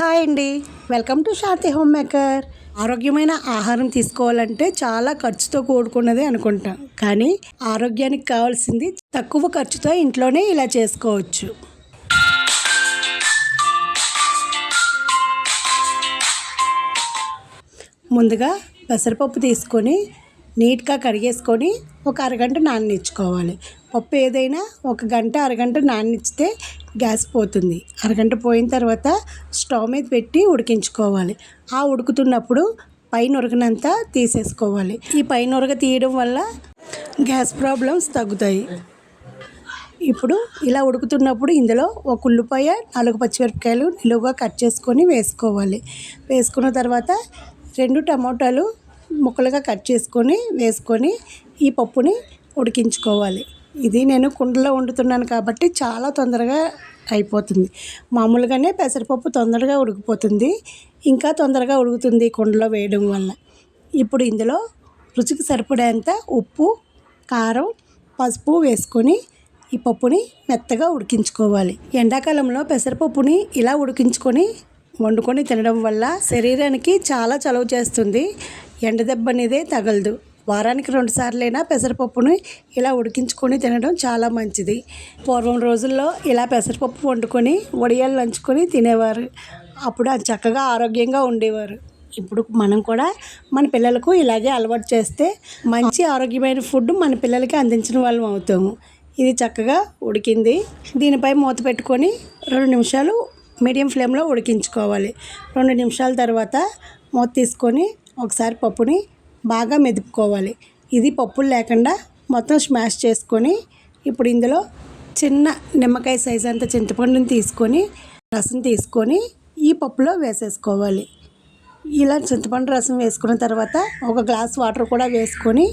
Hi అండి. Welcome to Shanti home maker. ఆరోగ్యమైన ఆహారం తీసుకోవాలంటే చాలా ఖర్చుతో కూడుకున్నదే అనుకుంటాం. కానీ ఆరోగ్యానికి కావాల్సింది తక్కువ ఖర్చుతో ఇంట్లోనే ఇలా చేసుకోవచ్చు. ముందుగా పెసరపప్పు తీసుకొని నీట్గా కడిగేసుకొని ఒక అరగంట నాననిచ్చుకోవాలి. పప్పు ఏదైనా ఒక గంట అరగంట నాననిచ్చితే గ్యాస్ పోతుంది. అరగంట పోయిన తర్వాత స్టవ్ మీద పెట్టి ఉడికించుకోవాలి. ఆ ఉడుకుతున్నప్పుడు పైన ఉరగనంతా తీసేసుకోవాలి. ఈ పైన ఉరగ తీయడం వల్ల గ్యాస్ ప్రాబ్లమ్స్ తగ్గుతాయి. ఇప్పుడు ఇలా ఉడుకుతున్నప్పుడు ఇందులో ఒక ఉల్లిపాయ నాలుగు పచ్చిమిరపకాయలు నిలువుగా కట్ చేసుకొని వేసుకోవాలి. వేసుకున్న తర్వాత రెండు టమోటాలు ముక్కలుగా కట్ చేసుకొని వేసుకొని ఈ పప్పుని ఉడికించుకోవాలి. ఇది నేను కుండలో వండుతున్నాను కాబట్టి చాలా తొందరగా అయిపోతుంది. మామూలుగానే పెసరపప్పు తొందరగా ఉడికిపోతుంది. ఇంకా తొందరగా ఉడుకుతుంది కుండలో వేయడం వల్ల. ఇప్పుడు ఇందులో రుచికి సరిపడేంత ఉప్పు కారం పసుపు వేసుకొని ఈ పప్పుని మెత్తగా ఉడికించుకోవాలి. ఎండాకాలంలో పెసరపప్పుని ఇలా ఉడికించుకొని వండుకొని తినడం వల్ల శరీరానికి చాలా చలవ చేస్తుంది. ఎండ దెబ్బ అనేదే తగలదు. వారానికి రెండు సార్లైనా పెసరపప్పును ఇలా ఉడికించుకొని తినడం చాలా మంచిది. పూర్వం రోజుల్లో ఇలా పెసరపప్పు వండుకొని వడియాలు నంచుకొని తినేవారు. అప్పుడు అది చక్కగా ఆరోగ్యంగా ఉండేవారు. ఇప్పుడు మనం కూడా మన పిల్లలకు ఇలాగే అలవాటు చేస్తే మంచి ఆరోగ్యమైన ఫుడ్ మన పిల్లలకి అందించిన వాళ్ళం అవుతాము. ఇది చక్కగా ఉడికింది. దీనిపై మూత పెట్టుకొని రెండు నిమిషాలు మీడియం ఫ్లేమ్లో ఉడికించుకోవాలి. రెండు నిమిషాల తర్వాత మూత తీసుకొని ఒకసారి పప్పుని బాగా మెదుపుకోవాలి. ఇది పప్పులు లేకుండా మొత్తం స్మాష్ చేసుకొని ఇప్పుడు ఇందులో చిన్న నిమ్మకాయ సైజ్ అంత చింతపండుని తీసుకొని రసం తీసుకొని ఈ పప్పులో వేసేసుకోవాలి. ఇలా చింతపండు రసం వేసుకున్న తర్వాత ఒక గ్లాస్ వాటర్ కూడా వేసుకొని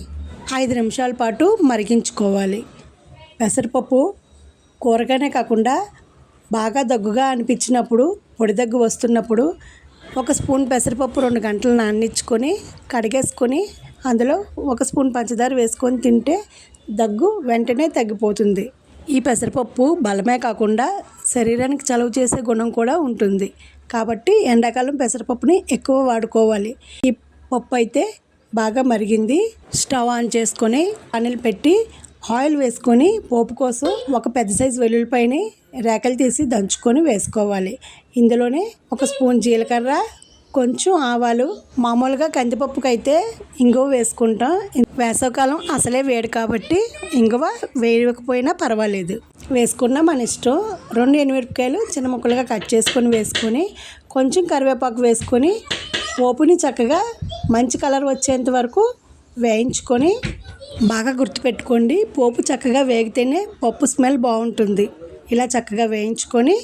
ఐదు నిమిషాల పాటు మరిగించుకోవాలి. పెసరపప్పు కూరగానే కాకుండా బాగా దగ్గుగా అనిపించినప్పుడు పొడి దగ్గు వస్తున్నప్పుడు ఒక స్పూన్ పెసరపప్పు రెండు గంటలు నానించుకొని కడిగేసుకొని అందులో ఒక స్పూన్ పంచదార వేసుకొని తింటే దగ్గు వెంటనే తగ్గిపోతుంది. ఈ పెసరపప్పు బలమే కాకుండా శరీరానికి చలువ చేసే గుణం కూడా ఉంటుంది. కాబట్టి ఎండాకాలం పెసరపప్పుని ఎక్కువ వాడుకోవాలి. ఈ పప్పు అయితే బాగా మరిగింది. స్టవ్ ఆన్ చేసుకొని పనులు పెట్టి ఆయిల్ వేసుకొని పోపు కోసం ఒక పెద్ద సైజు వెల్లుల్లిపాయని రేకలు తీసి దంచుకొని వేసుకోవాలి. ఇందులోనే ఒక స్పూన్ జీలకర్ర కొంచెం ఆవాలు మామూలుగా కందిపప్పుకి అయితే ఇంగువ వేసుకుంటాం. వేసవకాలం అసలే వేడి కాబట్టి ఇంగువ వేయకపోయినా పర్వాలేదు. వేసుకున్న మన ఇష్టం. రెండు ఎనిమిరపకాయలు చిన్న ముక్కలుగా కట్ చేసుకొని వేసుకొని కొంచెం కరివేపాకు వేసుకొని పోపుని చక్కగా మంచి కలర్ వచ్చేంత వరకు వేయించుకొని బాగా గుర్తుపెట్టుకోండి. పోపు చక్కగా వేగితేనే పప్పు స్మెల్ బాగుంటుంది. ఇలా చక్కగా వేయించుకొని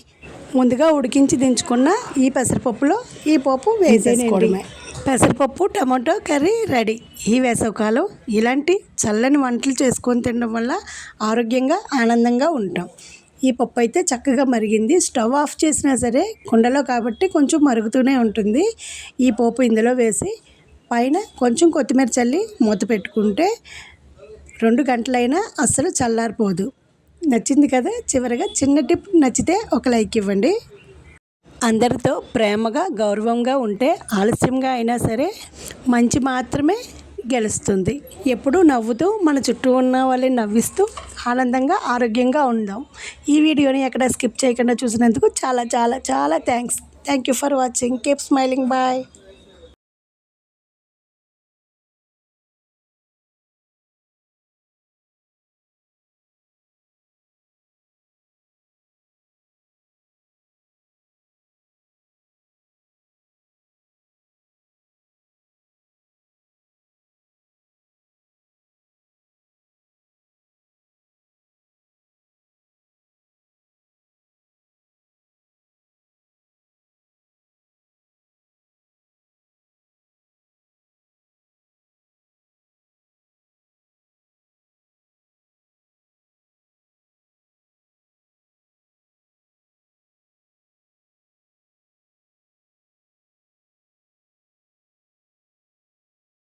ముందుగా ఉడికించి దించుకున్న ఈ పెసరపప్పులో ఈ పప్పు వేసేసుకోవడమే పెసరపప్పు టమాటో కర్రీ రెడీ. ఈ వేసవకాలం ఇలాంటి చల్లని వంటలు చేసుకొని తినడం వల్ల ఆరోగ్యంగా ఆనందంగా ఉంటాం. ఈ పప్పు అయితే చక్కగా మరిగింది. స్టవ్ ఆఫ్ చేసినా సరే కుండలో కాబట్టి కొంచెం మరుగుతూనే ఉంటుంది. ఈ పోపు ఇందులో వేసి పైన కొంచెం కొత్తిమీర చల్లి మూత పెట్టుకుంటే రెండు గంటలైనా అస్సలు చల్లారిపోదు. నచ్చింది కదా చివరిగా చిన్న టిప్ నచ్చితే ఒక లైక్ ఇవ్వండి. అందరితో ప్రేమగా గౌరవంగా ఉంటే ఆలస్యంగా అయినా సరే మంచి మాత్రమే గెలుస్తుంది. ఎప్పుడూ నవ్వుతూ మన చుట్టూ ఉన్న వాళ్ళని నవ్విస్తూ ఆనందంగా ఆరోగ్యంగా ఉందాం. ఈ వీడియోని ఎక్కడ స్కిప్ చేయకుండా చూసినందుకు చాలా చాలా చాలా thanks. Thank you for watching. Keep smiling. Bye.